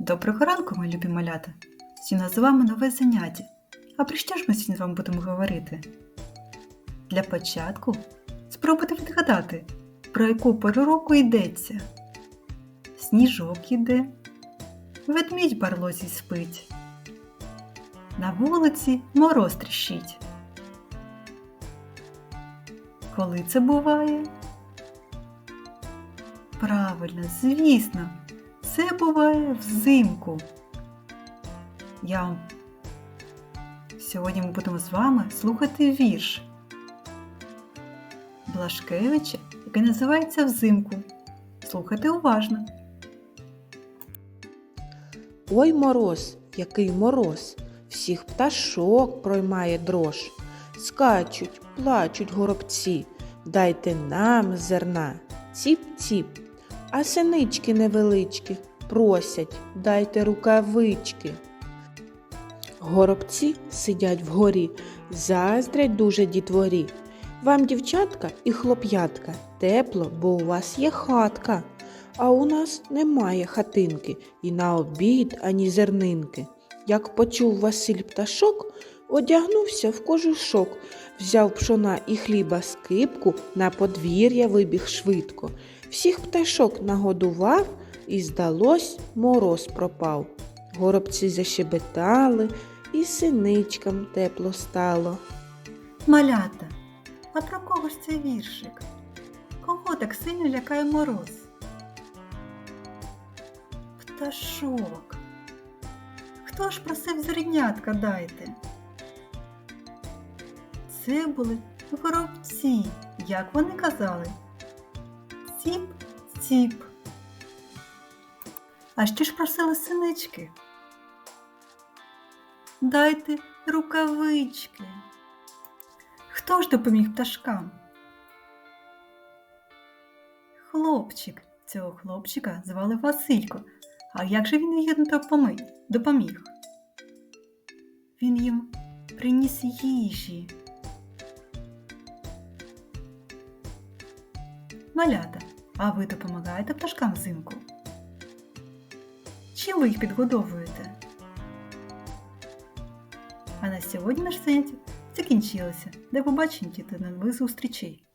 Доброго ранку, мої любі малята! Сьогодні з вами нове заняття. А про що ж ми сьогодні з вами будемо говорити? Для початку спробуйте відгадати, про яку пору року йдеться. Сніжок іде, ведмідь барлозі спить. На вулиці мороз тріщить. Коли це буває? Правильно, звісно, це буває взимку. Я сьогодні ми будемо з вами слухати вірш Блашкевича, який називається Взимку. Слухайте уважно. Ой мороз, який мороз, всіх пташок проймає дрож. Скачуть, плачуть горобці, дайте нам зерна, ціп-ціп. А синички невеличкі просять, дайте рукавички. Горобці сидять вгорі, заздрять дуже дітворі. Вам, дівчатка і хлоп'ятка, тепло, бо у вас є хатка. А у нас немає хатинки, і на обід ані зернинки. Як почув Василь пташок, одягнувся в кожушок, взяв пшона і хліба скипку, на подвір'я вибіг швидко. Всіх пташок нагодував, і, здалось, мороз пропав. Горобці защебетали, і синичкам тепло стало. Малята, а про кого ж це віршик? Кого так сильно лякає мороз? Пташок. Хто ж просив зернятка дайте? Це були горобці. Як вони казали? Ціп, ціп. А що ж просили синички? Дайте рукавички. Хто ж допоміг пташкам? Хлопчик. Цього хлопчика звали Василько. А як же він їм допоміг? Він їм приніс їжі. Малята, а ви допомагаєте пташкам взимку? Чим ви їх підгодовуєте? А на сьогодні наш заняття закінчилося. До побачення та нових зустрічей!